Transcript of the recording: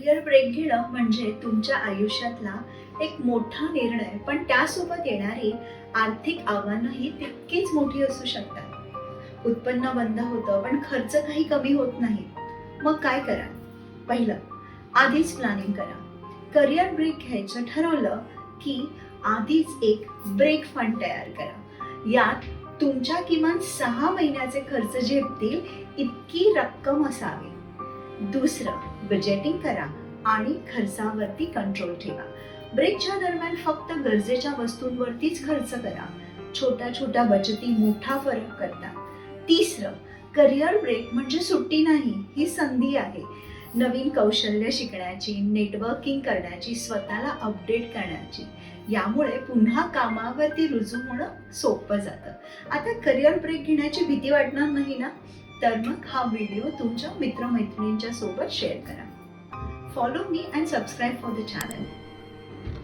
Career break घेणं म्हणजे तुमच्या आयुष्यातला एक मोठा निर्णय. पण त्यासोबत येणारी आर्थिक आव्हानंही तितकीच मोठी असू शकतात. उत्पन्न बंद होतं पण खर्च काही कमी होत नाही. मग काय करा? पहिलं आधीच प्लॅनिंग करा. करिअर ब्रेक घ्यायचं ठरवलं की आधीच एक ब्रेक फंड तयार करा. यात तुमच्या किमान सहा महिन्याचे खर्च झेपतील इतकी रक्कम असावी. दुसरं बजेटिंग करा आणि खर्चावरती कंट्रोल ठेवा. ब्रेकच्या दरम्यान फक्त गरजेच्या वस्तूंवरतीच खर्च करा. छोट्या छोट्या बचती मोठा फरक करतात तिसरं करिअर ब्रेक म्हणजे सुट्टी नाही ही संधी आहे. नवीन कौशल्य शिकण्याची नेटवर्किंग करण्याची स्वतःला अपडेट करण्याची. यामुळे पुन्हा कामावरती रुजू होणं सोपं जातं. आता करिअर ब्रेक घेण्याची भीती वाटणार नाही ना? तर मग हा व्हिडिओ तुमच्या मित्रमैत्रिणींच्या सोबत शेअर करा. Follow me and subscribe for the channel